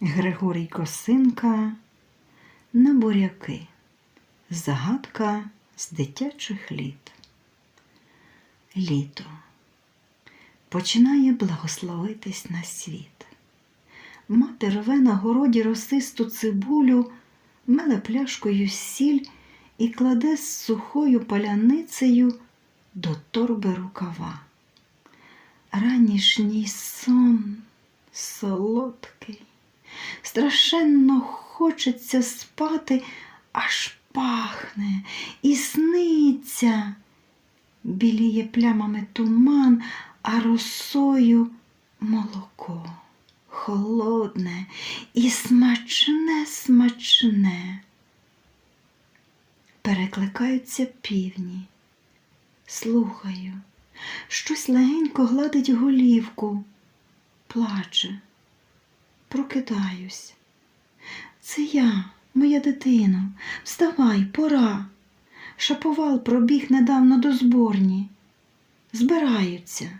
Григорій Косинка на буряки. Загадка з дитячих літ. Літо починає благословитись на світ. Мати рве на городі росисту цибулю, меле пляшкою сіль і кладе з сухою паляницею до торби рукава. Ранішній сон солодкий, страшенно хочеться спати, аж пахне і сниться. Біліє плямами туман, а росою молоко. Холодне і смачне, смачне. Перекликаються півні. Слухаю, щось легенько гладить голівку, плаче. Прокидаюсь. Це я, моя дитино, вставай, пора. Шаповал пробіг недавно до зборні. Збираються.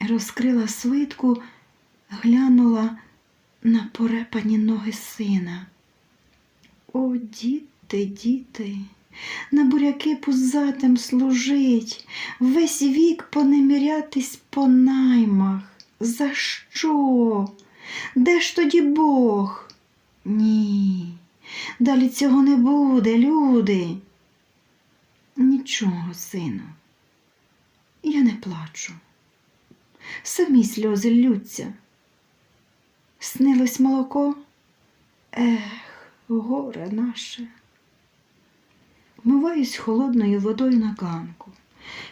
Розкрила свитку, глянула на порепані ноги сина. О, діти, діти, на буряки пузатим служить, весь вік понемірятись по наймах. За що? Де ж тоді Бог? Ні, далі цього не буде, люди. Нічого, сину, я не плачу. Самі сльози ллються. Снилось молоко? Ех, горе наше. Вмиваюсь холодною водою на ганку.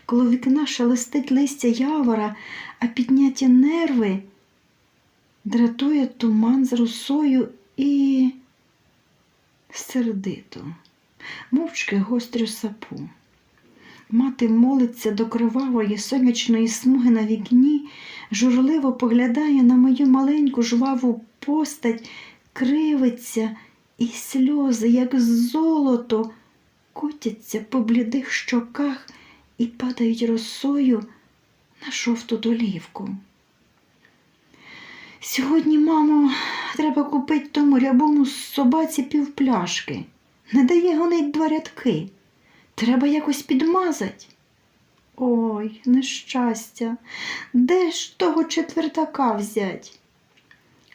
Коло вікна шелестить листя явора, а підняті нерви дратує туман з росою і сердито, мовчки гострю сапу. Мати молиться до кривавої сонячної смуги на вікні, журливо поглядає на мою маленьку жваву постать, кривиться, і сльози, як золото, котяться по блідих щоках і падають росою на жовту долівку. Сьогодні, мамо, треба купити тому рябому собаці півпляшки. Не дає гонить два рядки. Треба якось підмазать. Ой, нещастя, де ж того четвертака взять?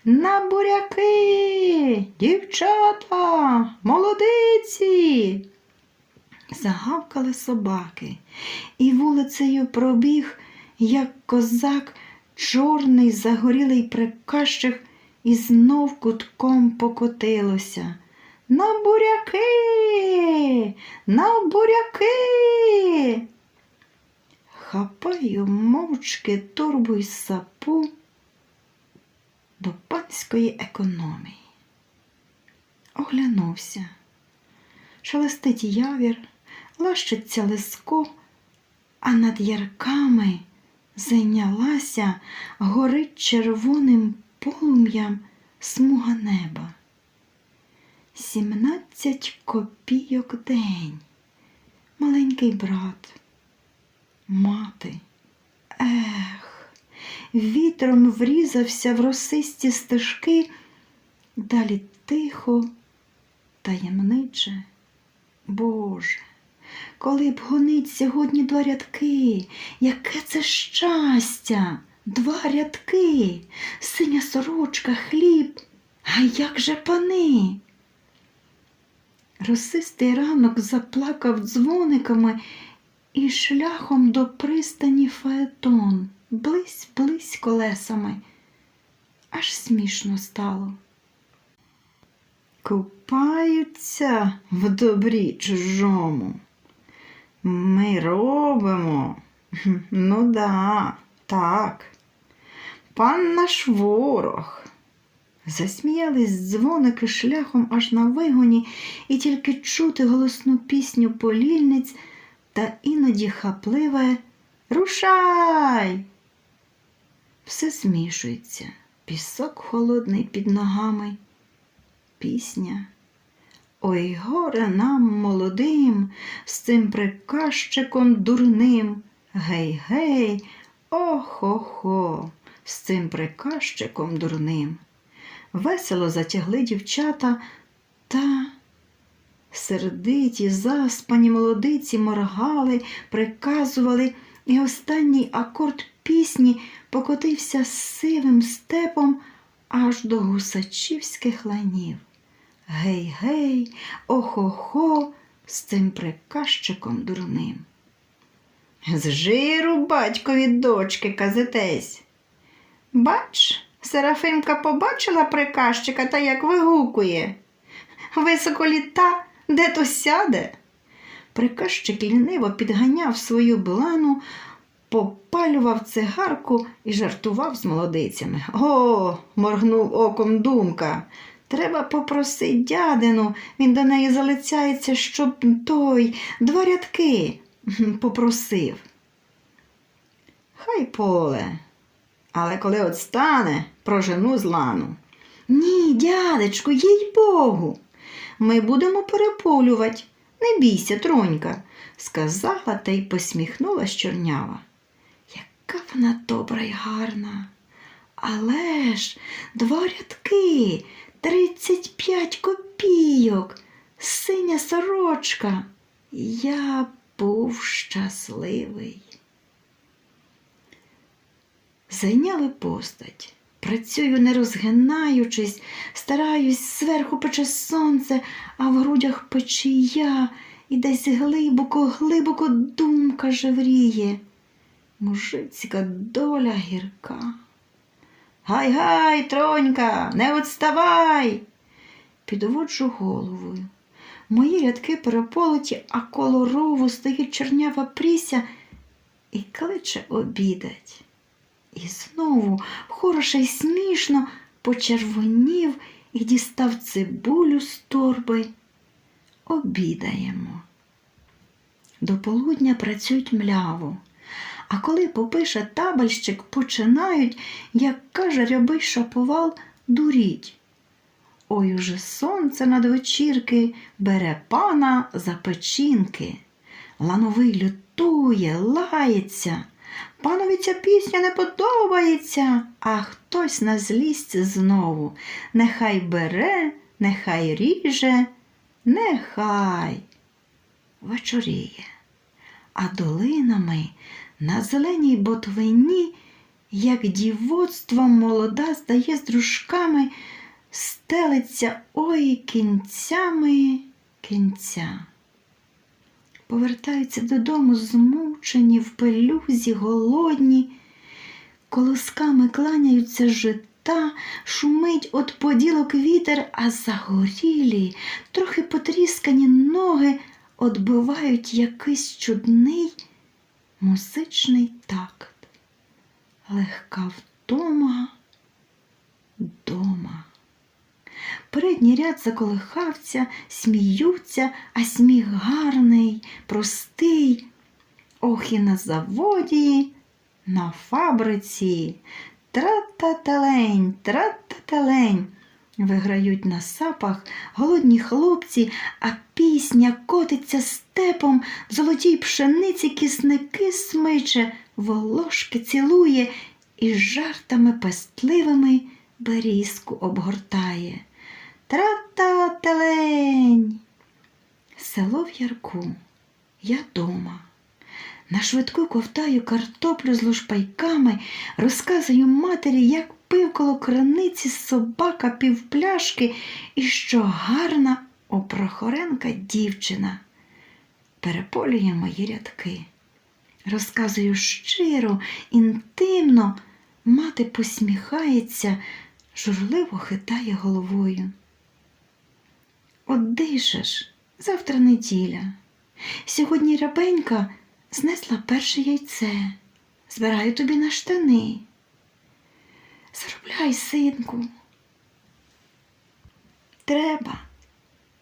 На буряки, дівчата, молодиці. Загавкали собаки, і вулицею пробіг, як козак, чорний загорілий приказчик, і знов кутком покотилося. На буряки, на буряки. Хапаю мовчки торбу й сапу до панської економії. Оглянувся. Шелестить явір, лащиться лиско, а над ярками зайнялася, горить червоним полум'ям смуга неба. Сімнадцять копійок день. Маленький брат, мати. Ех, вітром врізався в росисті стежки, далі тихо, таємниче. Боже, коли б гонить сьогодні два рядки, яке це щастя, два рядки, синя сорочка, хліб, а як же пани? Росистий ранок заплакав дзвониками і шляхом до пристані фаетон, близь близь колесами. Аж смішно стало. Купаються в добрі чужому. Ми робимо. Ну да, так. Пан наш ворог. Засміялись дзвоники шляхом аж на вигоні, і тільки чути голосну пісню полільниць та іноді хапливе Рушай. Все змішується, пісок холодний під ногами, пісня. Ой, горе нам молодим, з цим приказчиком дурним. Гей, гей, ох-хо-хо, з цим приказчиком дурним. весело затягли дівчата та сердиті, заспані молодиці моргали, приказували, і останній акорд пісні покотився сивим степом аж до гусачівських ланів. Гей, гей, охо-хо з цим приказчиком дурним. З жиру батькові дочки казитесь. Бач, Серафимка побачила приказчика та як вигукує. Високо літа, де то сяде. Приказчик ліниво підганяв свою блану, попалював цигарку і жартував з молодицями. О, моргнув оком думка. Треба попросити дядину, він до неї залицяється, щоб той два рядки попросив. Хай поле, але коли от стане, прожену з лану. Ні, дядечку, їй Богу. Ми будемо переполювати. Не бійся, тронька, сказала та й посміхнулась чорнява. Яка вона добра й гарна. Але ж два рядки, тридцять п'ять копійок, синя сорочка. Я був щасливий. Зайняли постать. Працюю, не розгинаючись, стараюсь, зверху пече сонце, а в грудях печія, і десь глибоко, глибоко думка жевріє. Мужицька доля гірка. Гай, гай, тронька, не відставай. Підводжу головою. Мої рядки переполоті, а коло рову стоїть чорнява пріся і кличе обідать. І знову хороше й смішно почервонів і дістав цибулю з торби. Обідаємо. До полудня працюють мляво. А коли попише табельщик, починають, як каже рябий шаповал, дуріть. Ой уже сонце надвечірки бере пана за печінки. Лановий лютує, лається. Панові ця пісня не подобається, а хтось на злість знову. Нехай бере, нехай ріже, нехай вечоріє. А долинами на зеленій ботвині, як дівоцтвом молода здає з дружками, стелиться ой кінцями кінця. Повертаються додому змучені, в пелюзі, голодні, колосками кланяються жита, шумить от поділок вітер, а загорілі, трохи потріскані ноги отбивають якийсь чудний музичний такт. Легка втома дома. Передній ряд заколихався, сміються, а сміх гарний, простий. Ох і на заводі, на фабриці. Тра-та-талень, тра-та-талень. Виграють на сапах голодні хлопці, а пісня котиться степом, в золотій пшениці кисники смиче, волошки цілує і жартами пестливими берізку обгортає. Тра-та-телень. Село в ярку. Я дома. На швидку ковтаю картоплю з лушпайками, розказую матері, як пив коло краниці собака півпляшки і що гарна опрохоренка дівчина. Переполює мої рядки. Розказую щиро, інтимно, мати посміхається, журливо хитає головою. От дишеш, завтра неділя. Сьогодні рябенька знесла перше яйце. Збираю тобі на штани. Заробляй, синку. Треба.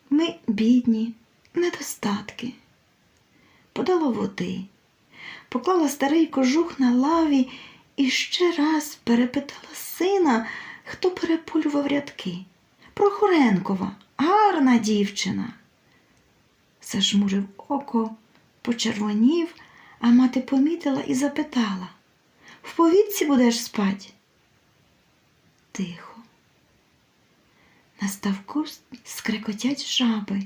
Ми бідні, недостатки. Подала води, поклала старий кожух на лаві і ще раз перепитала сина, хто переполював рядки. Прохоренкова, гарна дівчина. Зажмурив око, почервонів, а мати помітила і запитала В повітці будеш спать? Тихо. На ставку скрекотять жаби.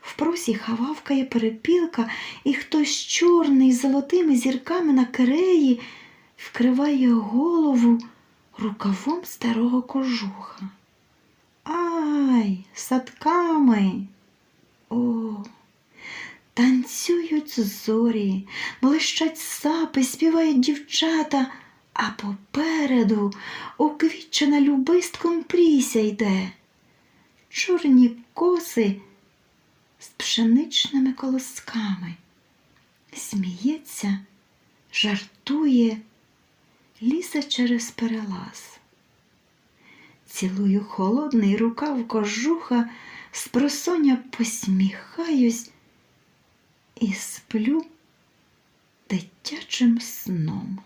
В просі хававкає перепілка, і хтось чорний з золотими зірками на киреї вкриває голову рукавом старого кожуха. Ай, садками. О, танцюють зорі, блищать сапи, співають дівчата, а попереду оквітчена любистком пріся йде. Чорні коси з пшеничними колосками. Сміється, жартує, лізе через перелаз. Цілую холодний рукав кожуха, спросоння посміхаюсь і сплю дитячим сном.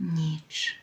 Ніч.